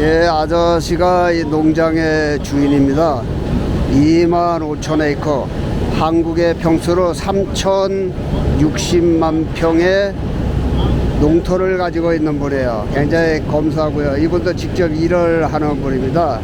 예, 아저씨가 이 농장의 주인입니다. 2만 5천 에이커. 한국의 평수로 3,060만 평의 농토를 가지고 있는 분이에요. 굉장히 검소하고요. 이분도 직접 일을 하는 분입니다.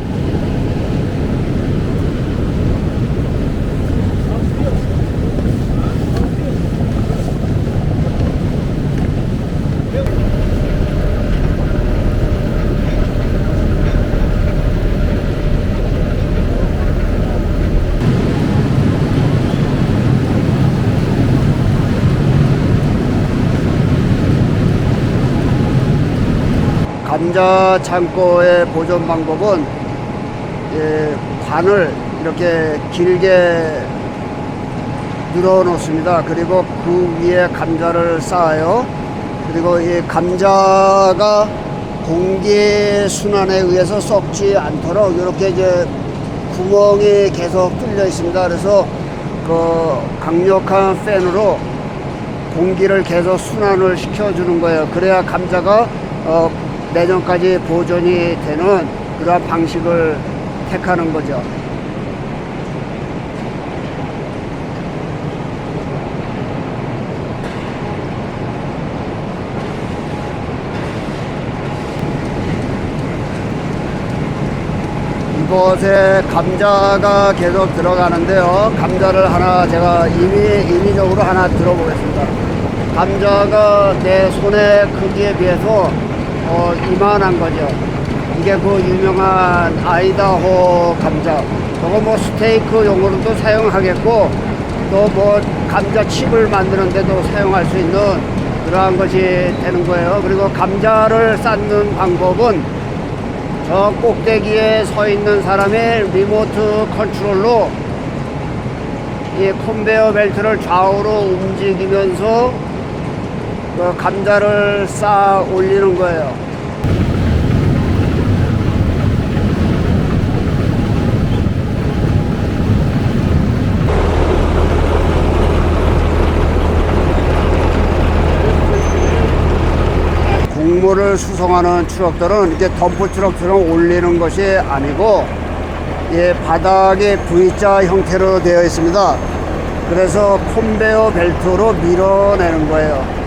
감자 창고의 보존 방법은 예, 관을 이렇게 길게 늘어 놓습니다. 그리고 그 위에 감자를 쌓아요. 그리고 이 감자가 공기 순환에 의해서 썩지 않도록 이렇게 이제 구멍이 계속 뚫려 있습니다. 그래서 그 강력한 팬으로 공기를 계속 순환을 시켜주는 거예요. 그래야 감자가 어, 내년까지 보존이 되는 그러한 방식을 택하는 거죠. 이곳에 감자가 계속 들어가는데요. 감자를 하나 제가 임의, 임의적으로 하나 들어보겠습니다. 감자가 내 손의 크기에 비해서 어, 이만한 거죠. 이게 그 유명한 아이다호 감자. 저거 뭐 스테이크용으로도 사용하겠고 또 뭐 감자 칩을 만드는데도 사용할 수 있는 그러한 것이 되는 거예요. 그리고 감자를 쌓는 방법은 저 꼭대기에 서 있는 사람의 리모트 컨트롤로 이 컨베어 벨트를 좌우로 움직이면서 그 감자를 쌓아 올리는 거예요. 곡물을 수송하는 트럭들은 이렇게 덤프 트럭처럼 올리는 것이 아니고 예, 바닥에 V자 형태로 되어 있습니다. 그래서 콘베어 벨트로 밀어내는 거예요.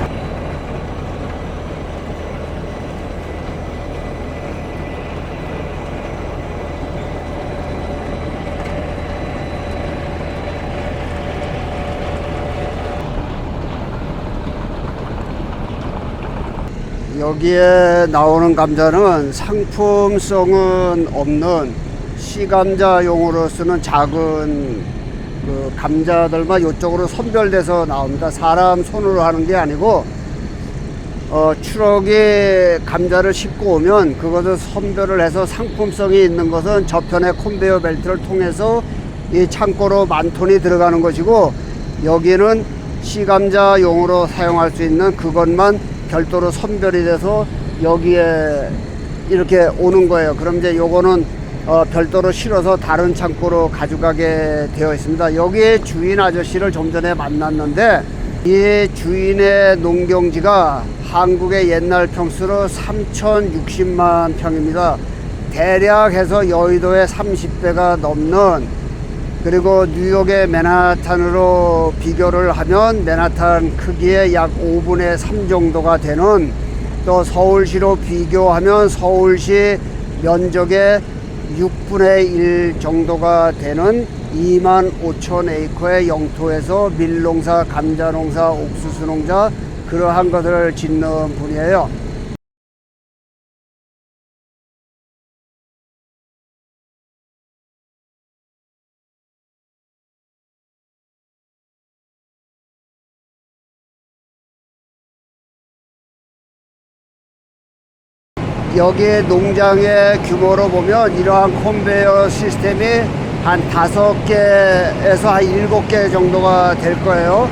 여기에 나오는 감자는 상품성은 없는 시감자용으로 쓰는 작은 그 감자들만 이쪽으로 선별돼서 나옵니다. 사람 손으로 하는 게 아니고 어, 트럭에 감자를 싣고 오면 그것을 선별을 해서 상품성이 있는 것은 저편의 컨베이어 벨트를 통해서 이 창고로 만 톤이 들어가는 것이고 여기는 시감자용으로 사용할 수 있는 그것만 별도로 선별이 돼서 여기에 이렇게 오는 거예요. 그럼 이제 요거는 어, 별도로 실어서 다른 창고로 가져가게 되어 있습니다. 여기에 주인 아저씨를 좀 전에 만났는데 이 주인의 농경지가 한국의 옛날 평수로 3,060만 평입니다. 대략 해서 여의도의 30배가 넘는 그리고 뉴욕의 맨하탄으로 비교를 하면 맨하탄 크기의 약 5분의 3 정도가 되는 또 서울시로 비교하면 서울시 면적의 6분의 1 정도가 되는 2만 5천 에이커의 영토에서 밀농사, 감자농사, 옥수수농자 그러한 것을 짓는 분이에요. 여기에 농장의 규모로 보면 이러한 컨베이어 시스템이 한 다섯 개에서 한 일곱 개 정도가 될 거예요.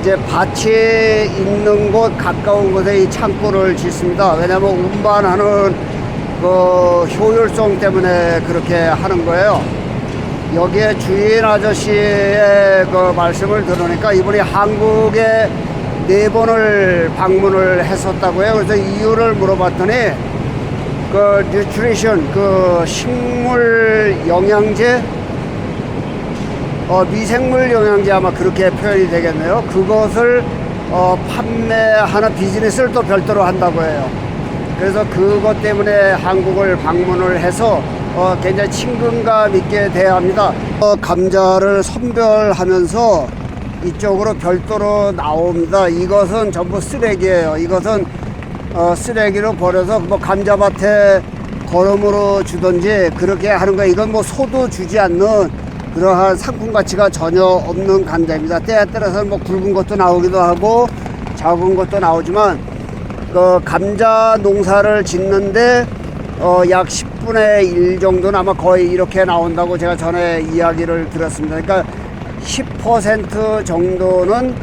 이제 밭이 있는 곳 가까운 곳에 이 창고를 짓습니다. 왜냐하면 운반하는 그 효율성 때문에 그렇게 하는 거예요. 여기에 주인 아저씨의 그 말씀을 들으니까 이분이 한국에 네 번을 방문을 했었다고요. 그래서 이유를 물어봤더니 그 뉴트리션 그 식물 영양제 어, 미생물 영양제 아마 그렇게 표현이 되겠네요. 그것을 어, 판매하는 비즈니스를 또 별도로 한다고 해요. 그래서 그것 때문에 한국을 방문을 해서 어, 굉장히 친근감 있게 대합니다. 어, 감자를 선별하면서 이쪽으로 별도로 나옵니다. 이것은 전부 쓰레기예요. 이것은 어, 쓰레기로 버려서 뭐 감자밭에 거름으로 주든지 그렇게 하는 거예요. 이건 뭐 소도 주지 않는 그러한 상품 가치가 전혀 없는 감자입니다. 때에 따라서는 뭐 굵은 것도 나오기도 하고 작은 것도 나오지만 그 감자 농사를 짓는데 어, 약 10분의 1 정도는 아마 거의 이렇게 나온다고 제가 전에 이야기를 들었습니다. 그러니까 10% 정도는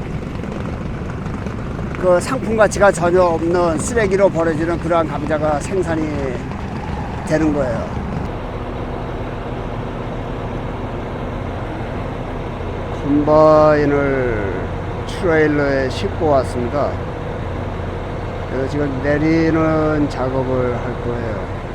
그 상품 가치가 전혀 없는 쓰레기로 버려지는 그러한 감자가 생산이 되는 거예요. 콤바인을 트레일러에 싣고 왔습니다. 그래서 지금 내리는 작업을 할 거예요.